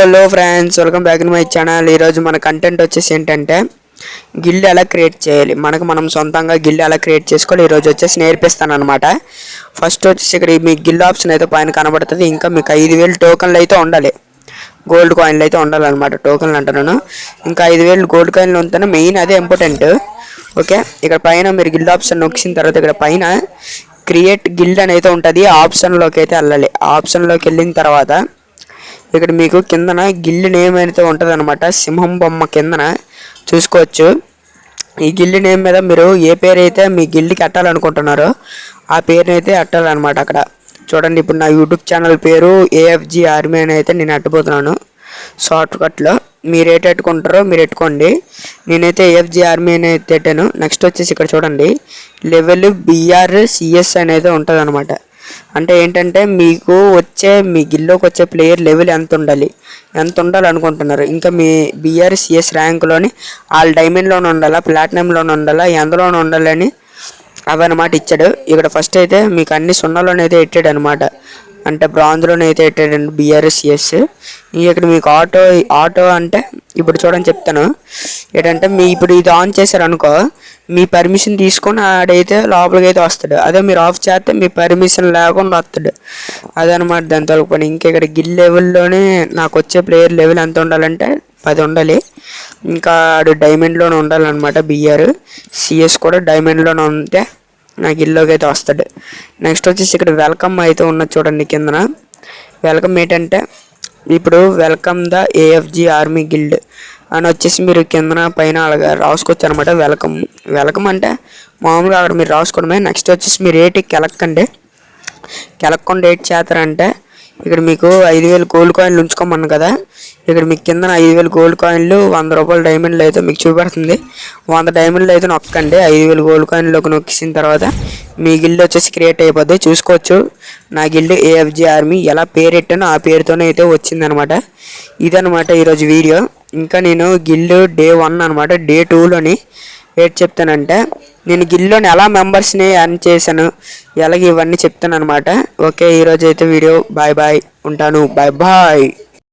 Hello friends welcome back to my channel. ఈరోజు మన content వచ్చేసి ఏంటంటే గిల్డ్ ఎలా క్రియేట్ చేయాలి? మనకు మనం సొంతంగా గిల్డ్ ఎలా క్రియేట్ చేసుకోవాలి? ఈరోజు వచ్చేసి నేర్పిస్తాను అనమాట ఫస్ట్ వచ్చేసి ఇక్కడ మీ గిల్డ్ ఆప్షన్ అయితే పైన కనబడుతుంది. ఇంకా మీకు ఐదు వేలు టోకన్లు అయితే ఉండాలి. గోల్డ్ కాయిన్లు అయితే ఉండాలన్నమాట టోకన్లు అంటున్నాను ఇంకా ఐదు వేలు గోల్డ్ కాయిన్లు ఉంటేనే మెయిన్ అదే ఇంపార్టెంట్. ఓకే? ఇక్కడ పైన మీరు గిల్డ్ ఆప్షన్ నొక్కిన తర్వాత ఇక్కడ పైన క్రియేట్ గిల్డ్ అని అయితే ఉంటుంది ఆప్షన్లోకి అయితే వెళ్ళాలి. ఆప్షన్లోకి వెళ్ళిన తర్వాత ఇక్కడ మీకు కిందన గిల్లి నేమ్ అయితే ఉంటుంది అనమాట సింహం బొమ్మ కిందన చూసుకోవచ్చు. ఈ గిల్లి నేమ్ మీద మీరు ఏ పేరు అయితే మీ గిల్లికి అట్టాలనుకుంటున్నారో ఆ పేరుని అయితే అట్టాలన్నమాట అక్కడ. చూడండి ఇప్పుడు నా యూట్యూబ్ ఛానల్ పేరు ఏఎఫ్జి ఆర్మీ అని అయితే నేను అట్టుపోతున్నాను షార్ట్ కట్లో మీరు ఏటి పెట్టుకుంటారో మీరు పెట్టుకోండి నేనైతే ఏఎఫ్జి ఆర్మీ అని అయితే పెట్టాను. నెక్స్ట్ వచ్చేసి ఇక్కడ చూడండి. లెవెల్ బిఆర్ సిఎస్ అనేది ఉంటుంది అనమాట అంటే ఏంటంటే మీకు వచ్చే మీ గిల్లోకి వచ్చే ప్లేయర్ లెవెల్ ఎంత ఉండాలి? ఎంత ఉండాలి అనుకుంటున్నారు ఇంకా మీ బిఆర్ సిఎస్ ర్యాంక్లోని వాళ్ళ డైమండ్లోనే ఉండాలా? ప్లాటినంలోనే ఉండాలా? ఎందులోనే ఉండాలని అవన్నమాట ఇచ్చాడు. ఇక్కడ ఫస్ట్ అయితే మీకు అన్ని సున్నాలోనే అయితే పెట్టాడు అనమాట అంటే బ్రాంజ్లోనే అయితే పెట్టాడండి బిఆర్ఎస్ఎస్ ఇక్కడ మీకు ఆటో ఆటో అంటే ఇప్పుడు చూడని చెప్తాను. ఏంటంటే మీ ఇప్పుడు ఇది ఆన్ చేశారనుకో మీ పర్మిషన్ తీసుకొని ఆడైతే లోపలికి అయితే వస్తాడు. అదే మీరు ఆఫ్ చేస్తే మీ పర్మిషన్ లేకుండా వస్తాడు. అదనమాట దాని తొలగ పని ఇంకా ఇక్కడ గిల్ లెవెల్లోనే నాకు వచ్చే ప్లేయర్ లెవెల్ ఎంత ఉండాలంటే పది ఉండాలి. ఇంకా ఆడు డైమండ్లోనే ఉండాలన్నమాట బిఆర్ సిఎస్ కూడా డైమండ్లోనే ఉంటే నాకు ఇల్లుకి అయితే వస్తాడు. నెక్స్ట్ వచ్చేసి ఇక్కడ వెల్కమ్ అయితే ఉన్నది చూడండి కిందన. వెల్కమ్ ఏంటంటే ఇప్పుడు welcome the AFG army guild అని వచ్చేసి మీరు కిందన పైన అలాగా రాసుకోవచ్చు అనమాట వెల్కమ్ వెల్కమ్ అంటే మామూలుగా అక్కడ మీరు రాసుకోవడమే. నెక్స్ట్ వచ్చేసి మీరు ఏటికి కెలక్కండి. కెలక్కుండా ఏటి చేస్తారంటే ఇక్కడ మీకు ఐదు వేలు గోల్డ్ కాయిన్లు ఉంచుకోమను కదా. ఇక్కడ మీకు కింద ఐదు వేలు గోల్డ్ కాయిన్లు వంద రూపాయల డైమండ్లు అయితే మీకు చూపెడుతుంది. వంద డైమండ్లు అయితే నొక్కండి. ఐదు వేలు గోల్డ్ కాయిన్లోకి నొక్కిసిన తర్వాత మీ గిల్డ్ వచ్చేసి క్రియేట్ అయిపోద్ది. చూసుకోవచ్చు. నా గిల్డ్ ఏఎఫ్జీ ఆర్మీ ఎలా పేరెట్టానో ఆ పేరుతోనే అయితే వచ్చిందనమాట. ఇదనమాట ఈరోజు వీడియో. ఇంకా నేను గిల్డ్ డే వన్ అనమాట. డే టూలోని ఏంటి చెప్తానంటే నేను గిల్లోని ఎలా మెంబర్స్ని అర్న్ చేశాను ఎలాగ ఇవన్నీ చెప్తాను అనమాట ఓకే ఈరోజు అయితే వీడియో. Bye bye. ఉంటాను. Bye bye.